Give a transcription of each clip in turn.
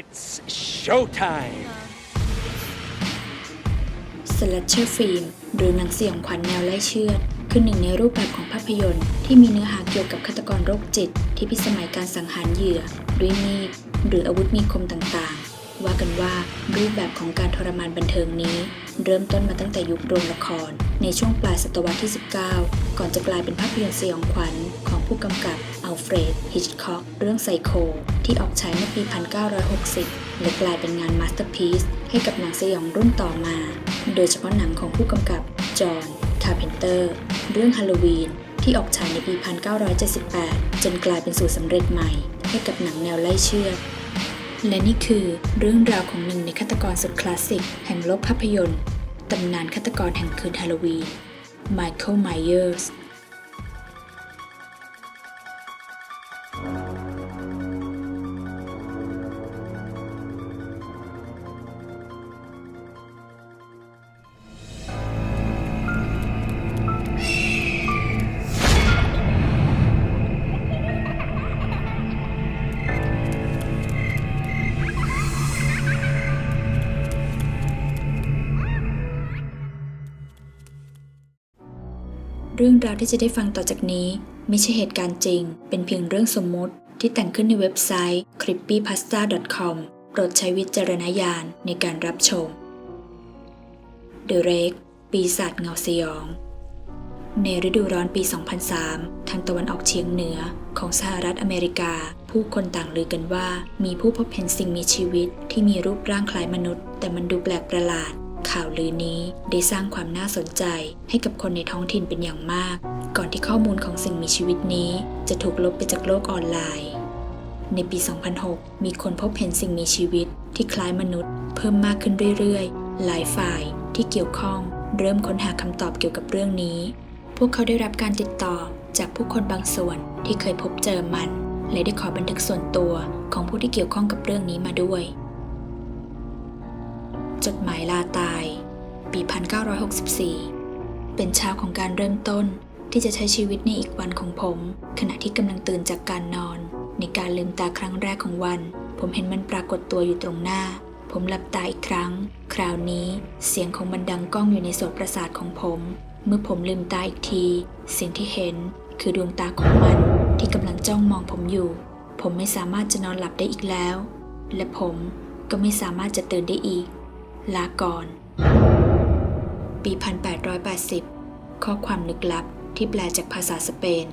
It's showtime. สลัดเชอร์ฟิล์มหรือหนังสยองขวัญแนวไล่เชือดคือหนึ่งในรูปแบบของภาพยนตร์ที่มีเนื้อหาเกี่ยวกับฆาตกรโรคจิต ที่พิสมัยการสังหารเหยื่อ ด้วยมีด หรืออาวุธมีคมต่างๆ ว่ากันว่ารูปแบบของการทรมานบันเทิงนี้ เริ่มต้นมาตั้งแต่ยุคโรงละคร ในช่วงปลายศตวรรษที่ 19 ก่อนจะกลายเป็นภาพยนตร์สยองขวัญของ ผู้กำกับอัลเฟรด ฮิชคอก เรื่องไซโค ที่ออกฉายเมื่อปี 1960 และกลายเป็นงานมาสเตอร์พีซให้กับหนังสยองรุ่นต่อมา โดยเฉพาะหนังของผู้กำกับ จอห์น คาร์เพนเตอร์ เรื่องฮาโลวีน ที่ออกฉายในปี 1978 จนกลายเป็นสูตรสำเร็จใหม่ ให้กับหนังแนวไล่เชือดและนี่คือเรื่องราวของหนึ่งในฆาตกรสุดคลาสสิก แห่งโลกภาพยนตร์ ตำนานฆาตกรแห่งคืนฮาโลวีน ไมเคิลไมเยอร์ส เรื่องราวที่จะได้ฟังต่อจากนี้ ไม่ใช่เหตุการณ์จริง เป็นเพียงเรื่องสมมุติ ที่แต่งขึ้นในเว็บไซต์ creepypasta.com โปรดใช้วิจารณญาณในการรับชม The Rake ปีศาจเงาสยอง ในฤดูร้อนปี 2003 ทางตะวันออกเฉียงเหนือของสหรัฐอเมริกา ผู้คนต่างลือกันว่า มีผู้พบเห็นสิ่งมีชีวิตที่มีรูปร่างคล้ายมนุษย์ แต่มันดูแปลกประหลาด ข่าวลือนี้ได้สร้างความน่าสนใจให้กับคนในท้องถิ่นเป็นอย่างมาก ก่อนที่ข้อมูลของสิ่งมีชีวิตนี้ จะถูกลบไปจากโลกออนไลน์ ในปี 2006 มีคนพบเห็นสิ่งมีชีวิตที่คล้ายมนุษย์ เพิ่มมากขึ้นเรื่อยๆ หลายฝ่ายที่เกี่ยวข้อง เริ่มค้นหาคำตอบเกี่ยวกับเรื่องนี้ พวกเขาได้รับการติดต่อจากผู้คนบางส่วนที่เคยพบเจอมัน และได้ขอบันทึกส่วนตัวของผู้ที่เกี่ยวข้องกับเรื่องนี้มาด้วย จดหมายลาตาย ปี 1964 เป็นเช้าของการเริ่มต้นที่จะใช้ชีวิตในอีกวันของผม ขณะที่กำลังตื่นจากการนอน ในการลืมตาครั้งแรกของวัน ผมเห็นมันปรากฏตัวอยู่ตรงหน้า ผมหลับตาอีกครั้ง คราวนี้เสียงของมันดังก้องอยู่ในโสตประสาทของผม เมื่อผมลืมตาอีกที สิ่งที่เห็นคือดวงตาของมันที่กำลังจ้องมองผมอยู่ ผมไม่สามารถจะนอนหลับได้อีกแล้ว และผมก็ไม่สามารถจะตื่นได้อีก ลาก่อนปี 1880 ข้อความลึกลับที่แปลจากภาษาสเปน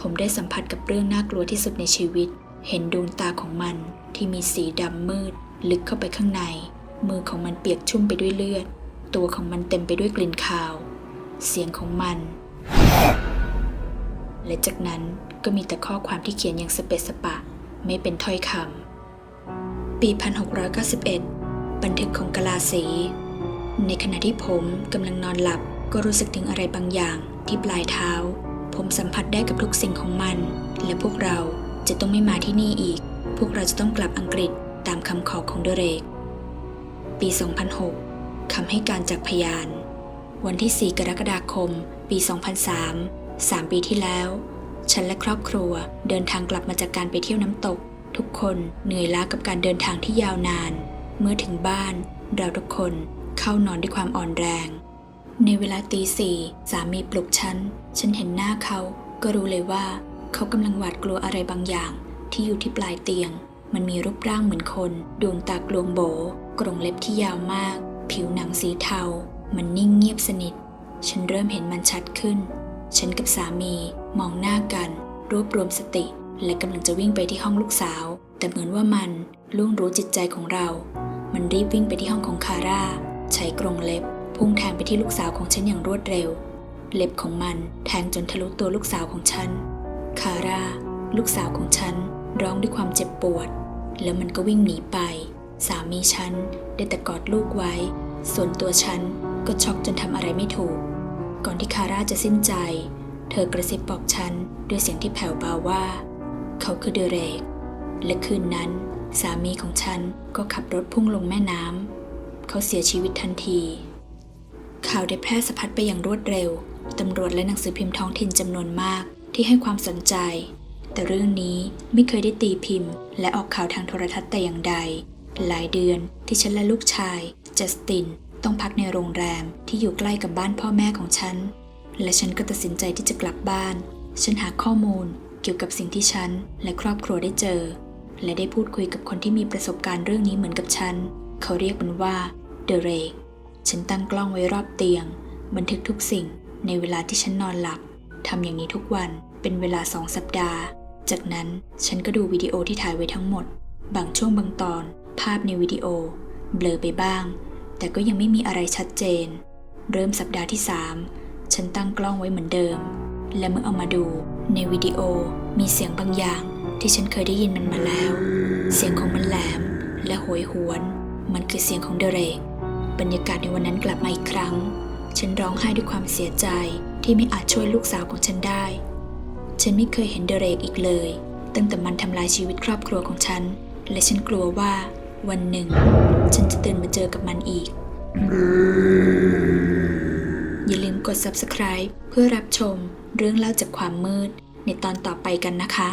ผมได้สัมผัสกับเรื่องน่ากลัวที่สุดในชีวิต เห็นดวงตาของมันที่มีสีดำมืด ลึกเข้าไปข้างใน มือของมันเปียกชุ่มไปด้วยเลือด ตัวของมันเต็มไปด้วยกลิ่นคาว เสียงของมัน และจากนั้นก็มีแต่ข้อความที่เขียนอย่างสเปะสปะ ไม่เป็นถ้อยคำปี 1691 บันทึกของกลาสี ในขณะที่ผมกำลังนอนหลับก็รู้สึกถึงอะไรบางอย่างที่ปลายเท้า ผมสัมผัสได้กับทุกสิ่งของมัน และพวกเราจะต้องไม่มาที่นี่อีก พวกเราจะต้องกลับอังกฤษตามคำขอของเดเรก ปี 2006 คำให้การจากพยาน วันที่ 4 กรกฎาคม ปี 2003 3 ปีที่แล้ว ฉันและครอบครัวเดินทางกลับมาจากการไปเที่ยวน้ำตก ทุกคนเหนื่อยล้ากับการเดินทางที่ยาวนาน เมื่อถึงบ้าน เราทุกคนเข้านอนด้วยความอ่อนแรง ในเวลาตีสี่สามีปลุกฉัน ฉันเห็นหน้าเขาก็รู้เลยว่า เขากำลังหวาดกลัวอะไรบางอย่าง ที่อยู่ที่ปลายเตียง มันมีรูปร่างเหมือนคน ดวงตากลวงโบ กรงเล็บที่ยาวมาก ผิวหนังสีเทา มันนิ่งเงียบสนิท ฉันเริ่มเห็นมันชัดขึ้น ฉันกับสามีมองหน้ากัน รวบรวมสติ และกำลังจะวิ่งไปที่ห้องลูกสาว แต่เหมือนว่ามันล่วงรู้จิตใจของเรา มันรีบวิ่งไปที่ห้องของคาร่า ใช้กรงเล็บ พุ่งแทงไปที่ลูกสาวของฉันอย่างรวดเร็ว เล็บของมันแทงจนทะลุตัวลูกสาวของฉัน คาร่า ลูกสาวของฉัน ร้องด้วยความเจ็บปวด แล้วมันก็วิ่งหนีไป สามีฉันได้แต่กอดลูกไว้ ส่วนตัวฉันก็ช็อกจนทำอะไรไม่ถูก ก่อนที่คาร่าจะสิ้นใจ เธอกระซิบบอกฉันด้วยเสียงที่แผ่วเบาว่า เขาคือเดเรก และคืนนั้น สามีของฉันก็ขับรถพุ่งลงแม่น้ำเขาเสียชีวิตทันที ข่าวได้แพร่สะพัดไปอย่างรวดเร็ว ตำรวจและหนังสือพิมพ์ท้องถิ่นจำนวนมากที่ให้ความสนใจ แต่เรื่องนี้ไม่เคยได้ตีพิมพ์ และออกข่าวทางโทรทัศน์แต่อย่างใด หลายเดือนที่ฉันและลูกชายจัสตินต้องพักในโรงแรมที่อยู่ใกล้กับบ้านพ่อแม่ของฉัน และฉันก็ตัดสินใจที่จะกลับบ้าน ฉันหาข้อมูล เกี่ยวกับสิ่งที่ฉันและครอบครัวได้เจอ และได้พูดคุยกับคนที่มีประสบการณ์เรื่องนี้เหมือนกับฉัน เขาเรียกมันว่าเดเรกฉันตั้งกล้องไว้รอบเตียง บันทึกทุกสิ่งในเวลาที่ฉันนอนหลับทำอย่างนี้ทุกวันเป็นเวลาสองสัปดาห์ จากนั้นฉันก็ดูวิดีโอที่ถ่ายไว้ทั้งหมด บางช่วงบางตอน ภาพในวิดีโอ เบลอไปบ้าง แต่ก็ยังไม่มีอะไรชัดเจน เริ่มสัปดาห์ที่ 3 ฉันตั้งกล้องไว้เหมือนเดิม และเมื่อเอามาดู ในวิดีโอมีเสียงบางอย่างที่ฉันเคยได้ยินมันมาแล้ว เสียงของมันแหลมและโหยหวน มันคือเสียงของเดเรก บรรยากาศในวันนั้นกลับมาอีกครั้ง ฉันร้องไห้ด้วยความเสียใจที่ไม่อาจช่วยลูกสาวของฉันได้ ฉันไม่เคยเห็นเดเรกอีกเลย ตั้งแต่มันทำลายชีวิตครอบครัวของฉัน และฉันกลัวว่า วันหนึ่ง ฉันจะตื่นมาเจอกับมันอีก อย่าลืมกด subscribe เพื่อรับชม เรื่องเล่าจากความมืดในตอนต่อไปกันนะคะ